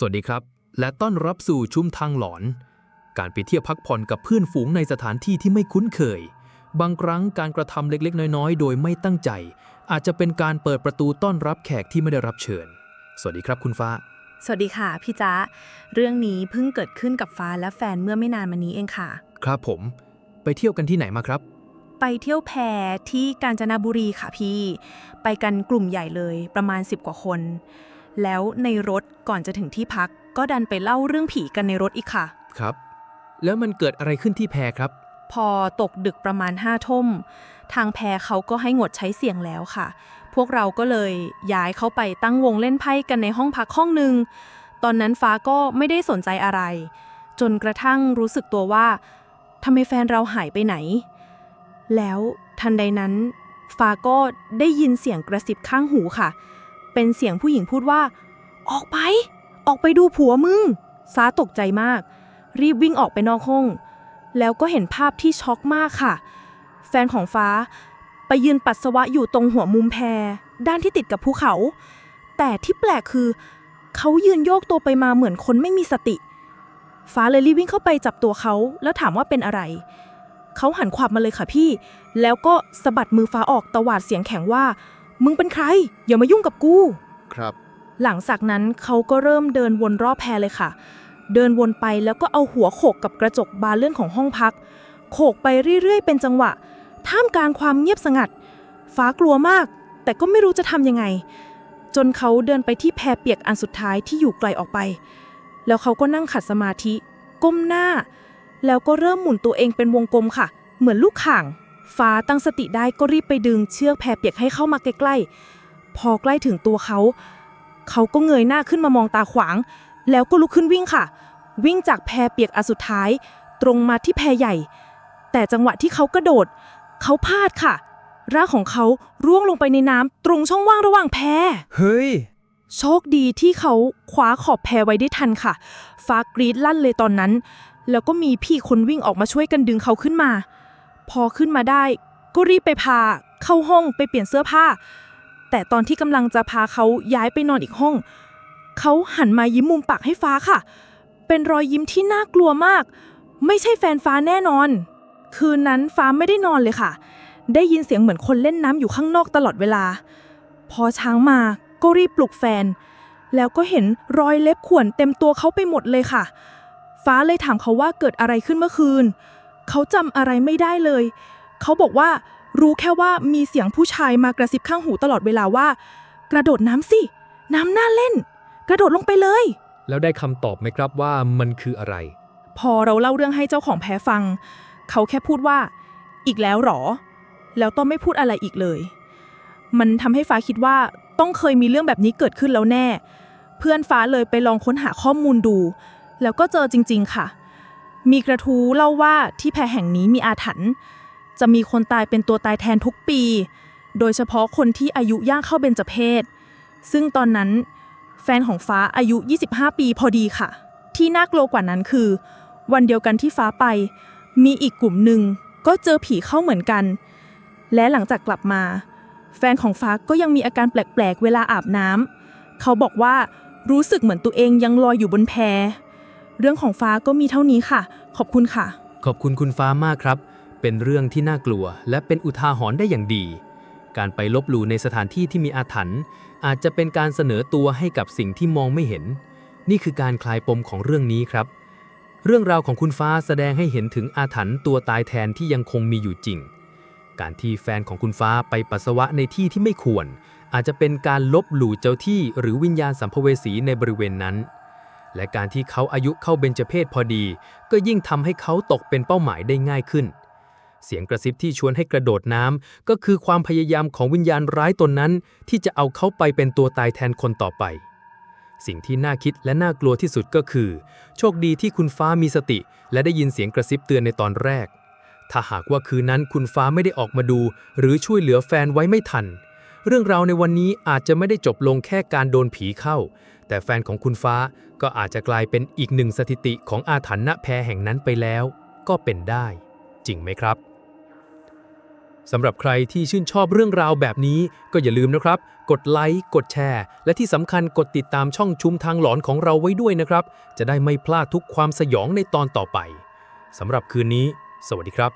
สวัสดีครับ และต้อนรับสู่ชุมทางหลอน การไปเที่ยวพักผ่อนกับเพื่อนฝูงในสถานที่ที่ไม่คุ้นเคย บางครั้งการกระทำเล็กๆ น้อยๆ โดยไม่ตั้งใจ อาจจะเป็นการเปิดประตูต้อนรับแขกที่ไม่ได้รับเชิญ สวัสดีครับคุณฟ้า สวัสดีค่ะพี่จ๊ะเรื่องนี้เพิ่งเกิดขึ้นกับฟ้าและแฟนเมื่อไม่นานมานี้เองค่ะ ครับผม ไปเที่ยวกันที่ไหนมาครับไปเที่ยวแพที่กาญจนบุรีค่ะพี่ ไปกันกลุ่มใหญ่เลยประมาณ 10 กว่าคน แล้วในรถก่อนจะถึงที่พัก ก็ดันไปเล่าเรื่องผีกันในรถอีกค่ะ ครับ แล้วมันเกิดอะไรขึ้นที่แพครับ พอตกดึกประมาณห้าทุ่มทางแพเขาก็ให้งดใช้เสียงแล้วค่ะ พวกเราก็เลยย้ายเข้าไปตั้งวงเล่นไพ่กันในห้องพักห้องหนึ่งตอนนั้นฟ้าก็ไม่ได้สนใจอะไร จนกระทั่งรู้สึกตัวว่าทำไมแฟนเราหายไปไหน แล้วทันใดนั้นฟ้าก็ได้ยินเสียงกระซิบข้างหูค่ะ เป็นเสียงผู้หญิงพูดว่า ออกไป ออกไปดูผัวมึงฟ้าตกใจมาก รีบวิ่งออกไปนอกห้อง แล้วก็เห็นภาพที่ช็อกมากค่ะ แฟนของฟ้า ไปยืนปัสสาวะอยู่ตรงหัวมุมแพร ด้านที่ติดกับภูเขา แต่ที่แปลกคือ เขายืนโยกตัวไปมาเหมือนคนไม่มีสติ ฟ้าเลยรีบวิ่งเข้าไปจับตัวเขาแล้วถามว่าเป็นอะไรเขาหันขวับมาเลยค่ะพี่ แล้วก็สะบัดมือฟ้าออกตวาดเสียงแข็งว่า มึงเป็นใคร อย่ามายุ่งกับกู ครับ หลังจากนั้นเขาก็เริ่มเดินวนรอบแพเลยค่ะ เดินวนไปแล้วก็เอาหัวโขกกับกระจกบานเลื่อนของห้องพัก โขกไปเรื่อยๆ เป็นจังหวะ ท่ามกลางความเงียบสงัด ฟ้ากลัวมาก แต่ก็ไม่รู้จะทำยังไง จนเขาเดินไปที่แพเปียกอันสุดท้ายที่อยู่ไกลออกไป แล้วเขาก็นั่งขัดสมาธิ ก้มหน้า แล้วก็เริ่มหมุนตัวเองเป็นวงกลมค่ะ เหมือนลูกข่าง ฟ้าตั้งสติได้ก็รีบไปดึงเชือกแพเปียกให้เข้ามาใกล้ๆ พอใกล้ถึงตัวเขา เขาก็เงยหน้าขึ้นมามองตาขวาง แล้วก็ลุกขึ้นวิ่งค่ะ วิ่งจากแพเปียกอันสุดท้าย ตรงมาที่แพใหญ่ แต่จังหวะที่เขากระโดด เขาพลาดค่ะ ร่างของเขาร่วงลงไปในน้ำตรงช่องว่างระหว่างแพเฮ้ย โชคดีที่เขาคว้าขอบแพไว้ได้ทันค่ะ ฟ้ากรีดลั่นเลยตอนนั้น แล้วก็มีพี่คนวิ่งออกมาช่วยกันดึงเขาขึ้นมา พอขึ้นมาได้ ก็รีบไปพา เข้าห้องไปเปลี่ยนเสื้อผ้า แต่ตอนที่กำลังจะพาเขาย้ายไปนอนอีกห้อง เขาหันมายิ้มมุมปากให้ฟ้าค่ะ เป็นรอยยิ้มที่น่ากลัวมาก ไม่ใช่แฟนฟ้าแน่นอน คืนนั้นฟ้าไม่ได้นอนเลยค่ะ ได้ยินเสียงเหมือนคนเล่นน้ำอยู่ข้างนอกตลอดเวลา พอช้างมาก็รีบปลุกแฟน แล้วก็เห็นรอยเล็บข่วนเต็มตัวเขาไปหมดเลยค่ะ ฟ้าเลยถามเขาว่าเกิดอะไรขึ้นเมื่อคืนเขาจำอะไรไม่ได้เลย เขาบอกว่ารู้แค่ว่ามีเสียงผู้ชายมากระซิบข้างหูตลอดเวลาว่า กระโดดน้ำสิ น้ำน่าเล่น กระโดดลงไปเลย แล้วได้คำตอบไหมครับว่ามันคืออะไร พอเราเล่าเรื่องให้เจ้าของแพ้ฟัง เขาแค่พูดว่า อีกแล้วเหรอ แล้วต้อไม่พูดอะไรอีกเลย มันทำให้ฟ้าคิดว่าต้องเคยมีเรื่องแบบนี้เกิดขึ้นแล้วแน่ เพื่อนฟ้าเลยไปลองค้นหาข้อมูลดู แล้วก็เจอจริง ๆ ค่ะ มีกระทู้เล่าว่าที่แพแห่งนี้มีอาถรรพ์จะมีคนตายเป็นตัวตายแทนทุกปี โดยเฉพาะคนที่อายุย่างเข้าเบญจเพศ ซึ่งตอนนั้นแฟนของฟ้าอายุ 25 ปีพอดีค่ะ ที่น่ากลัวกว่านั้นคือ วันเดียวกันที่ฟ้าไป มีอีกกลุ่มหนึ่งก็เจอผีเข้าเหมือนกัน และหลังจากกลับมา แฟนของฟ้าก็ยังมีอาการแปลกๆ เวลาอาบน้ำเขาบอกว่ารู้สึกเหมือนตัวเองยังลอยอยู่บนแพ เรื่องของฟ้าก็มีเท่านี้ค่ะ ขอบคุณค่ะ ขอบคุณคุณฟ้ามากครับ เป็นเรื่องที่น่ากลัว และเป็นอุทาหรณ์ได้อย่างดี การไปลบหลู่ในสถานที่ที่มีอาถรรพ์อาจจะเป็นการเสนอตัวให้กับสิ่งที่มองไม่เห็น นี่คือการคลายปมของเรื่องนี้ครับ เรื่องราวของคุณฟ้าแสดงให้เห็นถึงอาถรรพ์ตัวตายแทนที่ยังคงมีอยู่จริง การที่แฟนของคุณฟ้าไปปัสสาวะในที่ที่ไม่ควร อาจจะเป็นการลบหลู่เจ้าที่หรือวิญญาณสัมภเวสีในบริเวณนั้น และการที่เขาอายุเข้าเบญจเพศพอดี ก็ยิ่งทำให้เขาตกเป็นเป้าหมายได้ง่ายขึ้น เสียงกระซิบที่ชวนให้กระโดดน้ำก็คือความพยายามของวิญญาณร้ายตนนั้น ที่จะเอาเขาไปเป็นตัวตายแทนคนต่อไป สิ่งที่น่าคิดและน่ากลัวที่สุดก็คือ โชคดีที่คุณฟ้ามีสติ และได้ยินเสียงกระซิบเตือนในตอนแรก ถ้าหากว่าคืนนั้นคุณฟ้าไม่ได้ออกมาดู หรือช่วยเหลือแฟนไว้ไม่ทัน เรื่องราวในวันนี้อาจจะไม่ได้จบลงแค่การโดนผีเข้า แต่แฟนของคุณฟ้าก็อาจจะกลายเป็นอีกหนึ่งสถิติของอาถรรพ์ณแพแห่งนั้นไปแล้ว ก็เป็นได้ จริงไหมครับสำหรับใครที่ชื่นชอบเรื่องราวแบบนี้ ก็อย่าลืมนะครับ กดไลค์กดแชร์ และที่สำคัญกดติดตามช่องชุมทางหลอนของเราไว้ด้วยนะครับ จะได้ไม่พลาดทุกความสยองในตอนต่อไปสำหรับคืนนี้ สวัสดีครับ